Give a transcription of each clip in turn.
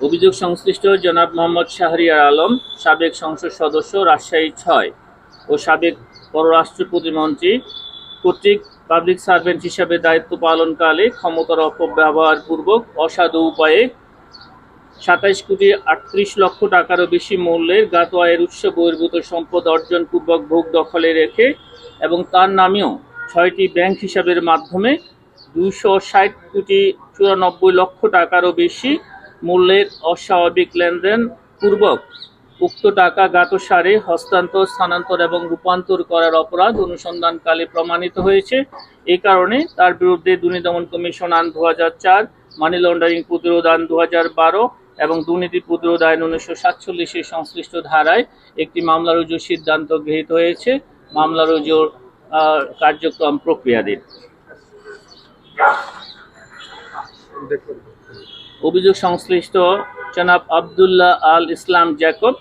অভিযোগ সংশ্লিষ্ট জনাব মোহাম্মদ শাহরিয়ার আলম, সাবেক সংসদ সদস্য রাজশাহী ছয় ও সাবেক পররাষ্ট্র প্রতিমন্ত্রী কর্তৃক পাবলিক সার্ভেন্ট হিসাবে দায়িত্ব পালনকালে ক্ষমতার অপব্যবহারপূর্বক অসাধু উপায়ে সাতাইশ কোটি আটত্রিশ লক্ষ টাকারও বেশি মূল্যের গাত আয়ের উৎস বহির্ভূত সম্পদ অর্জনপূর্বক ভোগ দখলে রেখে এবং তার নামেও ছয়টি ব্যাংক হিসাবের মাধ্যমে দুশো ষাট কোটি চুরানব্বই লক্ষ টাকারও বেশি মূল্যের অস্বাভাবিক লেনদেন পূর্বক উক্ত টাকা গাতসারে হস্তান্তর, স্থানান্তর এবং রূপান্তর করার অপরাধ অনুসন্ধানকালে প্রমাণিত হয়েছে। এই কারণে তার বিরুদ্ধে দুর্নীতি দমন কমিশন আইন দু চার, মানি লন্ডারিং প্রতিরোধ আইন দু বারো এবং দুর্নীতি প্রতিরোধ আইন উনিশশো সাতচল্লিশের সংশ্লিষ্ট ধারায় একটি মামলা রুজুর সিদ্ধান্ত গৃহীত হয়েছে। মামলা রুজুর কার্যক্রম প্রক্রিয়াধীন। অভিযোগ সংশ্লিষ্ট জনাব আবদুল্লাহ আল ইসলাম জ্যাকব,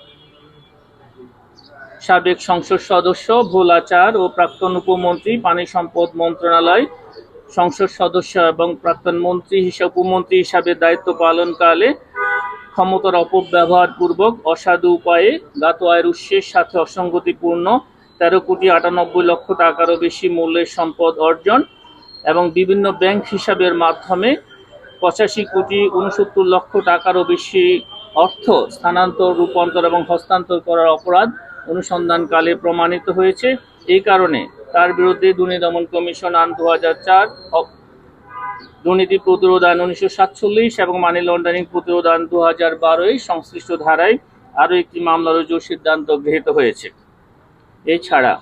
সাবেক সংসদ সদস্য ভোলাচার ও প্রাক্তন উপমন্ত্রী, পানি সম্পদ মন্ত্রণালয় সংসদ সদস্য এবং প্রাক্তন মন্ত্রী হিসাবে উপমন্ত্রী হিসাবে দায়িত্ব পালনকালে ক্ষমতার অপব্যবহারপূর্বক অসাধু উপায়ে গাত আয়ের উৎসের সাথে অসঙ্গতিপূর্ণ তেরো কোটি আটানব্বই লক্ষ টাকারও বেশি মূল্যের সম্পদ অর্জন এবং বিভিন্ন ব্যাংক হিসাবের মাধ্যমে পঁচাশি কোটি উনসত্তর লক্ষ টাকারও বেশি অর্থ স্থানান্তর, রূপান্তর এবং হস্তান্তর করার অপরাধ অনুসন্ধানকালে প্রমাণিত হয়েছে। এই কারণে তার বিরুদ্ধে দুর্নীতি দমন কমিশন আইন দু হাজার চার দুর্নীতি প্রতিরোধ আইন উনিশশো সাতচল্লিশ এবং মানি লন্ডারিং প্রতিরোধ আইন দু হাজার সংশ্লিষ্ট ধারায় আরও একটি মামলা রুজুর সিদ্ধান্ত গৃহীত হয়েছে। এছাড়া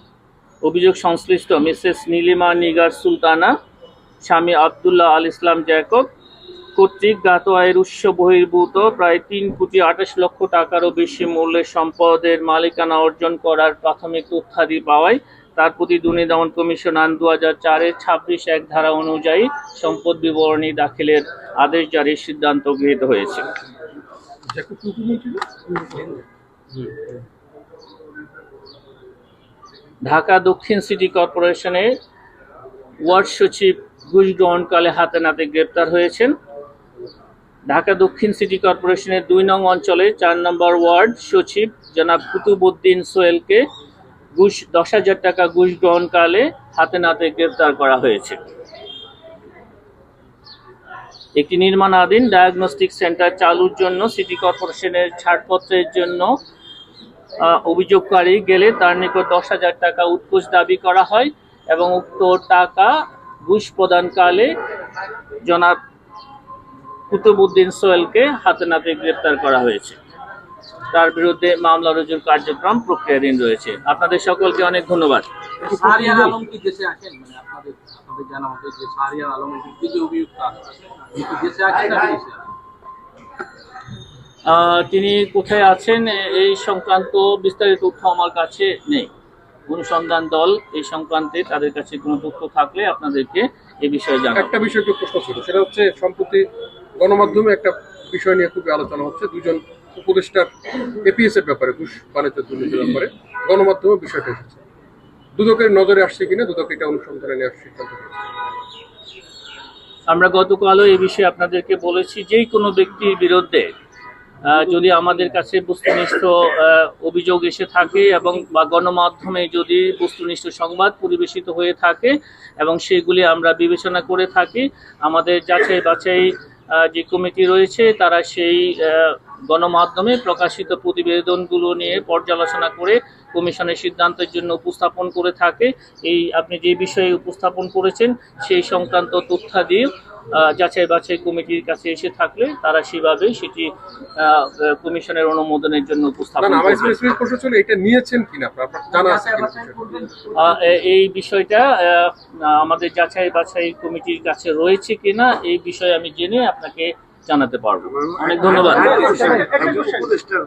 অভিযোগ সংশ্লিষ্ট মিসেস নীলিমা নিগার সুলতানা, স্বামী আবদুল্লাহ আল ইসলাম জ্যাকব কর্তৃক জ্ঞাত আয়ের উৎস বহির্ভূত, প্রায় তিন কোটি আঠাশ লক্ষ টাকারও বেশি মূল্যের সম্পদের মালিকানা অর্জন করার প্রাথমিক তথ্যাদি পাওয়ায় তার প্রতি দুর্নীতি দমন কমিশন আইন দু হাজার চারের ছাব্বিশ এক ধারা অনুযায়ী সম্পদ বিবরণী দাখিলের আদেশ জারির সিদ্ধান্ত গৃহীত হয়েছে? ঢাকা দক্ষিণ সিটি কর্পোরেশনের ওয়ার্ড সচিব ঘুষ গ্রহণকালে হাতে নাতে গ্রেপ্তার হয়েছেন ঢাকা দক্ষিণ সিটি কর্পোরেশনের দুই নং অঞ্চলে চার নম্বর ওয়ার্ড সচিব জনাব কুতুবুদ্দিন সোহেলকে ঘুষ দশ হাজার টাকা ঘুষ গ্রহণকালে হাতে নাতে গ্রেপ্তার করা হয়েছে। একটি নির্মাণাধীন ডায়াগনস্টিক সেন্টার চালুর জন্য সিটি কর্পোরেশনের ছাড়পত্রের জন্য অভিযোগকারী গেলে তার নিকট দশ হাজার টাকা উৎকোচ দাবি করা হয় এবং উক্ত টাকা ঘুষ প্রদানকালে জনাব কুতুবুদ্দিন সোহেলকে হাতে নাতে গ্রেপ্তার করা হয়েছে। তার বিরুদ্ধে মামলা রুজুর কার্যক্রম প্রক্রিয়াধীন রয়েছে। আপনাদের সকলকে অনেক ধন্যবাদ। মানে তিনি কোথায় আছেন এই সংক্রান্ত বিস্তারিত তথ্য আমার কাছে নেই। অনুসন্ধান দল এই সংক্রান্তে তাদের কাছে কোনো তথ্য থাকলে আপনাদেরকে এই বিষয়ে জানাব। একটা বিষয় একটু প্রশ্ন ছিল সেটা হচ্ছে সম্প্রতি গণমাধ্যমে একটা বিষয় নিয়ে খুবই আলোচনা হচ্ছে। দুজন উপদেষ্টার এপিএস এর ব্যাপারে, ঘুষ, বাণিজ্য দুর্নীতির ব্যাপারে গণমাধ্যমে বিষয়টা এসেছে। দুদকের নজরে আসছে কিনা, দুদক এটা অনুসন্ধানে নেওয়ার সিদ্ধান্ত আমরা গতকালও এই বিষয়ে আপনাদেরকে বলেছি, যে কোনো ব্যক্তির বিরুদ্ধে যদি আমাদের কাছে বস্তুনিষ্ঠ অভিযোগ এসে থাকে এবং বা গণমাধ্যমে যদি বস্তুনিষ্ঠ সংবাদ পরিবেশিত হয়ে থাকে এবং সেগুলি আমরা বিবেচনা করে থাকি, আমাদের যাচাই বাছাই যে কমিটি রয়েছে তারা সেই গণমাধ্যমে প্রকাশিত প্রতিবেদনগুলো নিয়ে পর্যালোচনা করে কমিশনের সিদ্ধান্তের জন্য উপস্থাপন করে থাকে। এই আপনি যে বিষয়ে উপস্থাপন করেছেন সেই সংক্রান্ত তথ্যাদি আহ, যাচাই বাছাই কমিটির কাছে এসে থাকলে তারা সেভাবে সেটি কমিশনের অনুমোদনের জন্য উপস্থাপন এই বিষয়টা আহ, আমাদের যাচাই বাছাই কমিটির কাছে রয়েছে কিনা এই বিষয়ে আমি জেনে আপনাকে জানাতে পারব। অনেক ধন্যবাদ।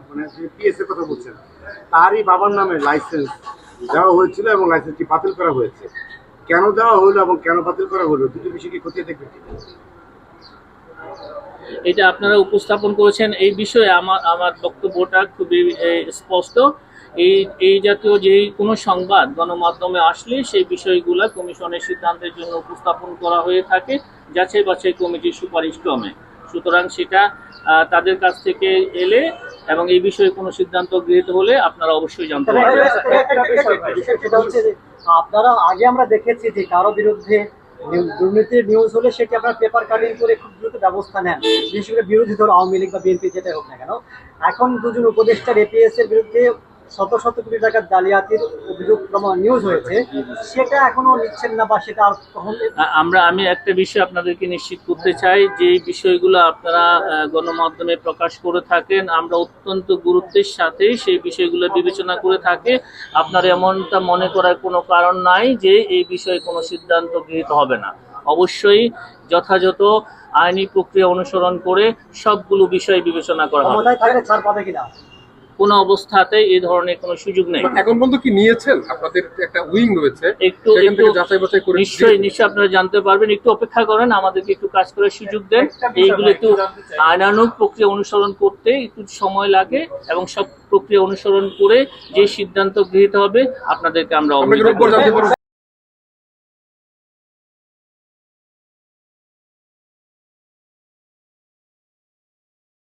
মানে যে পিএস এর কথা বলছেন তারই বাবার নামে লাইসেন্স দেওয়া হয়েছিল এবং লাইসেন্সটি বাতিল করা হয়েছে। কেন দেওয়া হলো এবং কেন বাতিল করা হলো? দুটো বিষয় কি খতিয়ে দেখবেন এটা আপনারা উপস্থাপন করেছেন। এই বিষয়ে আমার আমার বক্তব্যটা খুবই স্পষ্ট। এই এই জাতীয় যেই কোনো সংবাদ গণমাধ্যমে আসলে সেই বিষয়গুলো কমিশনের সিদ্ধান্তের জন্য উপস্থাপন করা হয়ে থাকে যাচাই বাছাই কমিটির সুপারিশ ক্রমে। সুতরাং সেটা তাদের কাছ থেকে এলে এবং এই বিষয়ে কোনো সিদ্ধান্ত গৃহীত হলে আপনারা অবশ্যই জানতে পারবেন। সেটা হচ্ছে আপনারা আগে আমরা দেখেছি যে কারও বিরুদ্ধে দুর্নীতির নিউজ হলে সেটি আপনার পেপার কাটিং করে খুব দ্রুত ব্যবস্থা নেন। বিশেষ করে বিরোধী দল আওয়ামী লীগ বা বিএনপি যেটাই হোক না কেন। এখন দুজন উপদেষ্টার এপিএস এর বিরুদ্ধে শত শত কোটি টাকার জালিয়াতির অভিযোগ নিউজ হয়েছে। সেটা এখনও নিচ্ছেন না বা সেটা আর আমরা আমি একটা বিষয় আপনাদেরকে নিশ্চিত করতে চাই যে বিষয়গুলো আপনারা গণমাধ্যমে প্রকাশ করে থাকেন আমরা অত্যন্ত গুরুত্বের সাথে সেই বিষয়গুলো বিবেচনা করে থাকি। আপনার এমনটা মনে করার কোনো কারণ নাই যে এই বিষয়ে কোনো সিদ্ধান্ত গৃহীত হবে না। অবশ্যই যথাযথ আইনি প্রক্রিয়া অনুসরণ করে সবগুলো বিষয় বিবেচনা করা হবে। কিনা অবস্থাতে অবস্থাতেই এই ধরনের কোনো সুযোগ নেই। এখন পর্যন্ত কি নিয়েছেন? আপনাদের একটা উইং রয়েছে। একটু যাচাই বাছাই করে নিশ্চয়ই নিশ্চয়ই আপনারা জানতে পারবেন। একটু অপেক্ষা করেন আমাদেরকে একটু কাজ করার সুযোগ দেন। এইগুলো একটু আইনানুক প্রক্রিয়া অনুসরণ করতে একটু সময় লাগে এবং সব প্রক্রিয়া অনুসরণ করে যে সিদ্ধান্ত গৃহীত হবে আপনাদেরকে আমরা